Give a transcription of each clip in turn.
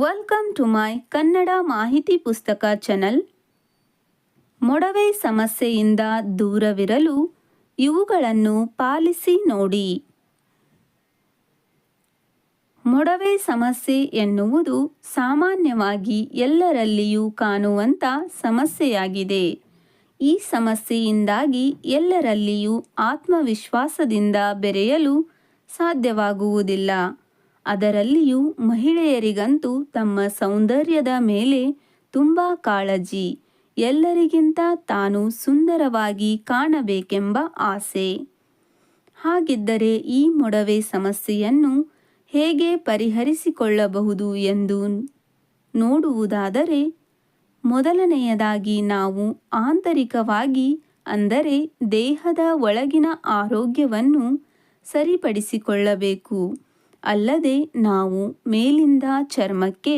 Welcome to my Kannada ಮಾಹಿತಿ ಪುಸ್ತಕ channel ಮೊಡವೆ ಸಮಸ್ಯೆಯಿಂದ ದೂರವಿರಲು ಇವುಗಳನ್ನು ಪಾಲಿಸಿ ನೋಡಿ. ಮೊಡವೆ ಸಮಸ್ಯೆ ಎನ್ನುವುದು ಸಾಮಾನ್ಯವಾಗಿ ಎಲ್ಲರಲ್ಲಿಯೂ ಕಾಣುವಂಥ ಸಮಸ್ಯೆಯಾಗಿದೆ. ಈ ಸಮಸ್ಯೆಯಿಂದಾಗಿ ಎಲ್ಲರಲ್ಲಿಯೂ ಆತ್ಮವಿಶ್ವಾಸದಿಂದ ಬೆರೆಯಲು ಸಾಧ್ಯವಾಗುವುದಿಲ್ಲ. ಅದರಲ್ಲಿಯೂ ಮಹಿಳೆಯರಿಗಂತೂ ತಮ್ಮ ಸೌಂದರ್ಯದ ಮೇಲೆ ತುಂಬ ಕಾಳಜಿ. ಎಲ್ಲರಿಗಿಂತ ತಾನು ಸುಂದರವಾಗಿ ಕಾಣಬೇಕೆಂಬ ಆಸೆ. ಹಾಗಿದ್ದರೆ ಈ ಮೊಡವೆ ಸಮಸ್ಯೆಯನ್ನು ಹೇಗೆ ಪರಿಹರಿಸಿಕೊಳ್ಳಬಹುದು ಎಂದು ನೋಡುವುದಾದರೆ, ಮೊದಲನೆಯದಾಗಿ ನಾವು ಆಂತರಿಕವಾಗಿ, ಅಂದರೆ ದೇಹದ ಒಳಗಿನ ಆರೋಗ್ಯವನ್ನು ಸರಿಪಡಿಸಿಕೊಳ್ಳಬೇಕು. ಅಲ್ಲದೆ ನಾವು ಮೇಲಿಂದ ಚರ್ಮಕ್ಕೆ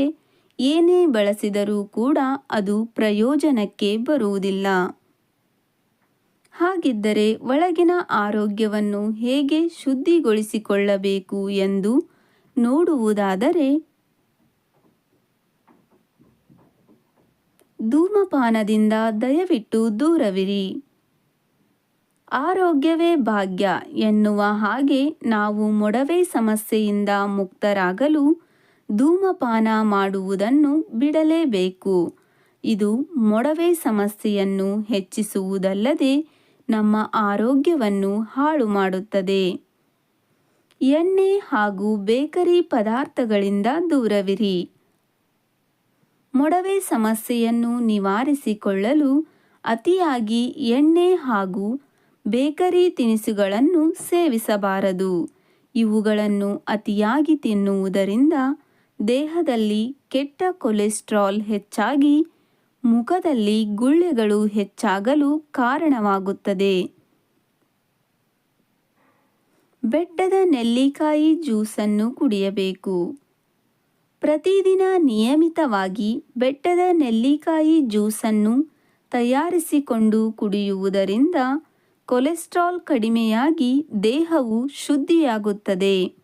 ಏನೇ ಬಳಸಿದರೂ ಕೂಡ ಅದು ಪ್ರಯೋಜನಕ್ಕೆ ಬರುವುದಿಲ್ಲ. ಹಾಗಿದ್ದರೆ ಒಳಗಿನ ಆರೋಗ್ಯವನ್ನು ಹೇಗೆ ಶುದ್ಧಿಗೊಳಿಸಿಕೊಳ್ಳಬೇಕು ಎಂದು ನೋಡುವುದಾದರೆ, ಧೂಮಪಾನದಿಂದ ದಯವಿಟ್ಟು ದೂರವಿರಿ. ಆರೋಗ್ಯವೇ ಭಾಗ್ಯ ಎನ್ನುವ ಹಾಗೆ ನಾವು ಮೊಡವೆ ಸಮಸ್ಯೆಯಿಂದ ಮುಕ್ತರಾಗಲು ಧೂಮಪಾನ ಮಾಡುವುದನ್ನು ಬಿಡಲೇಬೇಕು. ಇದು ಮೊಡವೆ ಸಮಸ್ಯೆಯನ್ನು ಹೆಚ್ಚಿಸುವುದಲ್ಲದೆ ನಮ್ಮ ಆರೋಗ್ಯವನ್ನು ಹಾಳು ಮಾಡುತ್ತದೆ. ಎಣ್ಣೆ ಹಾಗೂ ಬೇಕರಿ ಪದಾರ್ಥಗಳಿಂದ ದೂರವಿರಿ. ಮೊಡವೆ ಸಮಸ್ಯೆಯನ್ನು ನಿವಾರಿಸಿಕೊಳ್ಳಲು ಅತಿಯಾಗಿ ಎಣ್ಣೆ ಹಾಗೂ ಬೇಕರಿ ತಿನಿಸುಗಳನ್ನು ಸೇವಿಸಬಾರದು. ಇವುಗಳನ್ನು ಅತಿಯಾಗಿ ತಿನ್ನುವುದರಿಂದ ದೇಹದಲ್ಲಿ ಕೆಟ್ಟ ಕೊಲೆಸ್ಟ್ರಾಲ್ ಹೆಚ್ಚಾಗಿ, ಮುಖದಲ್ಲಿ ಗುಳ್ಳೆಗಳು ಹೆಚ್ಚಾಗಲು ಕಾರಣವಾಗುತ್ತದೆ. ಬೆಟ್ಟದ ನೆಲ್ಲಿಕಾಯಿ ಜ್ಯೂಸನ್ನು ಕುಡಿಯಬೇಕು. ಪ್ರತಿದಿನ ನಿಯಮಿತವಾಗಿ ಬೆಟ್ಟದ ನೆಲ್ಲಿಕಾಯಿ ಜ್ಯೂಸನ್ನು ತಯಾರಿಸಿಕೊಂಡು ಕುಡಿಯುವುದರಿಂದ ಕೊಲೆಸ್ಟ್ರಾಲ್ ಕಡಿಮೆಯಾಗಿ ದೇಹವು ಶುದ್ಧಿಯಾಗುತ್ತದೆ.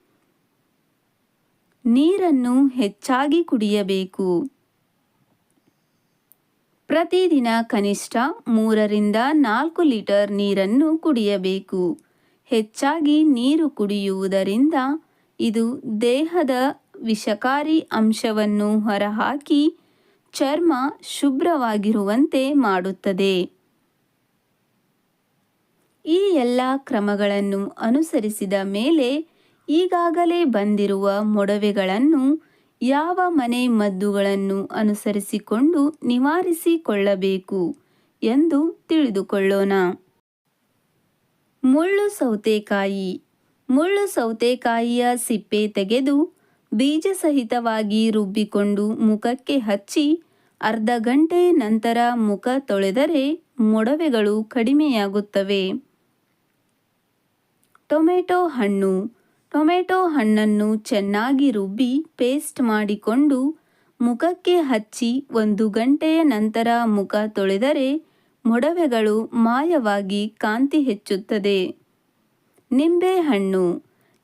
ನೀರನ್ನು ಹೆಚ್ಚಾಗಿ ಕುಡಿಯಬೇಕು. ಪ್ರತಿದಿನ ಕನಿಷ್ಠ ಮೂರರಿಂದ ನಾಲ್ಕು ಲೀಟರ್ ನೀರನ್ನು ಕುಡಿಯಬೇಕು. ಹೆಚ್ಚಾಗಿ ನೀರು ಕುಡಿಯುವುದರಿಂದ ಇದು ದೇಹದ ವಿಷಕಾರಿ ಅಂಶವನ್ನು ಹೊರಹಾಕಿ ಚರ್ಮ ಶುಭ್ರವಾಗಿರುವಂತೆ ಮಾಡುತ್ತದೆ. ಈ ಎಲ್ಲ ಕ್ರಮಗಳನ್ನು ಅನುಸರಿಸಿದ ಮೇಲೆ ಈಗಾಗಲೇ ಬಂದಿರುವ ಮೊಡವೆಗಳನ್ನು ಯಾವ ಮನೆ ಮದ್ದುಗಳನ್ನು ಅನುಸರಿಸಿಕೊಂಡು ನಿವಾರಿಸಿಕೊಳ್ಳಬೇಕು ಎಂದು ತಿಳಿದುಕೊಳ್ಳೋಣ. ಮುಳ್ಳು ಸೌತೆಕಾಯಿ. ಮುಳ್ಳು ಸೌತೆಕಾಯಿಯ ಸಿಪ್ಪೆ ತೆಗೆದು ಬೀಜ ಸಹಿತವಾಗಿ ರುಬ್ಬಿಕೊಂಡು ಮುಖಕ್ಕೆ ಹಚ್ಚಿ ಅರ್ಧ ಗಂಟೆ ನಂತರ ಮುಖ ತೊಳೆದರೆ ಮೊಡವೆಗಳು ಕಡಿಮೆಯಾಗುತ್ತವೆ. ಟೊಮೆಟೊ ಹಣ್ಣು. ಟೊಮೆಟೊ ಹಣ್ಣನ್ನು ಚೆನ್ನಾಗಿ ರುಬ್ಬಿ ಪೇಸ್ಟ್ ಮಾಡಿಕೊಂಡು ಮುಖಕ್ಕೆ ಹಚ್ಚಿ ಒಂದು ಗಂಟೆಯ ನಂತರ ಮುಖ ತೊಳೆದರೆ ಮೊಡವೆಗಳು ಮಾಯವಾಗಿ ಕಾಂತಿ ಹೆಚ್ಚುತ್ತದೆ. ನಿಂಬೆಹಣ್ಣು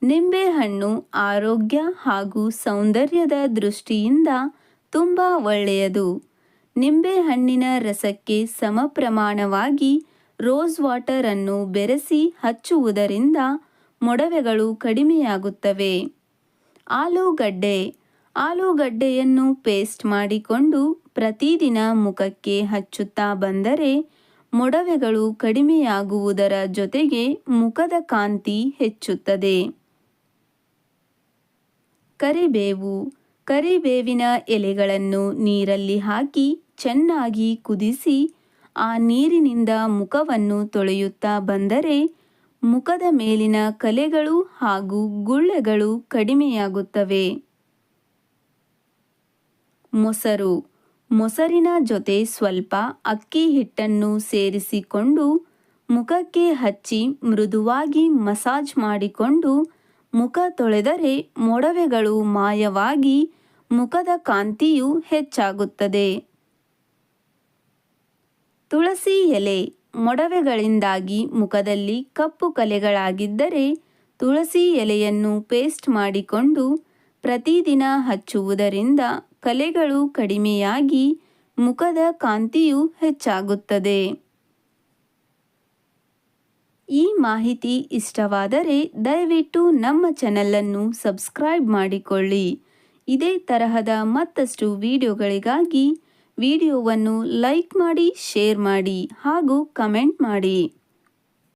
ನಿಂಬೆಹಣ್ಣು ಆರೋಗ್ಯ ಹಾಗೂ ಸೌಂದರ್ಯದ ದೃಷ್ಟಿಯಿಂದ ತುಂಬ ಒಳ್ಳೆಯದು. ನಿಂಬೆಹಣ್ಣಿನ ರಸಕ್ಕೆ ಸಮ ಪ್ರಮಾಣವಾಗಿ ರೋಸ್ ವಾಟರ್ ಅನ್ನು ಬೆರೆಸಿ ಹಚ್ಚುವುದರಿಂದ ಮೊಡವೆಗಳು ಕಡಿಮೆಯಾಗುತ್ತವೆ. ಆಲೂಗಡ್ಡೆ. ಆಲೂಗಡ್ಡೆಯನ್ನು ಪೇಸ್ಟ್ ಮಾಡಿಕೊಂಡು ಪ್ರತಿದಿನ ಮುಖಕ್ಕೆ ಹಚ್ಚುತ್ತಾ ಬಂದರೆ ಮೊಡವೆಗಳು ಕಡಿಮೆಯಾಗುವುದರ ಜೊತೆಗೆ ಮುಖದ ಕಾಂತಿ ಹೆಚ್ಚುತ್ತದೆ. ಕರಿಬೇವು. ಕರಿಬೇವಿನ ಎಲೆಗಳನ್ನು ನೀರಲ್ಲಿ ಹಾಕಿ ಚೆನ್ನಾಗಿ ಕುದಿಸಿ ಆ ನೀರಿನಿಂದ ಮುಖವನ್ನು ತೊಳೆಯುತ್ತಾ ಬಂದರೆ ಮುಖದ ಮೇಲಿನ ಕಲೆಗಳು ಹಾಗೂ ಗುಳ್ಳೆಗಳು ಕಡಿಮೆಯಾಗುತ್ತವೆ. ಮೊಸರು. ಮೊಸರಿನ ಜೊತೆ ಸ್ವಲ್ಪ ಅಕ್ಕಿ ಹಿಟ್ಟನ್ನು ಸೇರಿಸಿಕೊಂಡು ಮುಖಕ್ಕೆ ಹಚ್ಚಿ ಮೃದುವಾಗಿ ಮಸಾಜ್ ಮಾಡಿಕೊಂಡು ಮುಖ ತೊಳೆದರೆ ಮೊಡವೆಗಳು ಮಾಯವಾಗಿ ಮುಖದ ಕಾಂತಿಯು ಹೆಚ್ಚಾಗುತ್ತದೆ. ತುಳಸಿ ಎಲೆ ಮೊಡವೆಗಳಿಂದಾಗಿ ಮುಖದಲ್ಲಿ ಕಪ್ಪು ಕಲೆಗಳಾಗಿದ್ದರೆ ತುಳಸಿ ಎಲೆಯನ್ನು ಪೇಸ್ಟ್ ಮಾಡಿಕೊಂಡು ಪ್ರತಿದಿನ ಹಚ್ಚುವುದರಿಂದ ಕಲೆಗಳು ಕಡಿಮೆಯಾಗಿ ಮುಖದ ಕಾಂತಿಯು ಹೆಚ್ಚಾಗುತ್ತದೆ. ಈ ಮಾಹಿತಿ ಇಷ್ಟವಾದರೆ ದಯವಿಟ್ಟು ನಮ್ಮ ಚಾನಲನ್ನು ಸಬ್ಸ್ಕ್ರೈಬ್ ಮಾಡಿಕೊಳ್ಳಿ. ಇದೇ ತರಹದ ಮತ್ತಷ್ಟು ವಿಡಿಯೋಗಳಿಗಾಗಿ ವಿಡಿಯೋವನ್ನು ಲೈಕ್ ಮಾಡಿ ಶೇರ್ ಮಾಡಿ ಹಾಗೂ ಕಮೆಂಟ್ ಮಾಡಿ.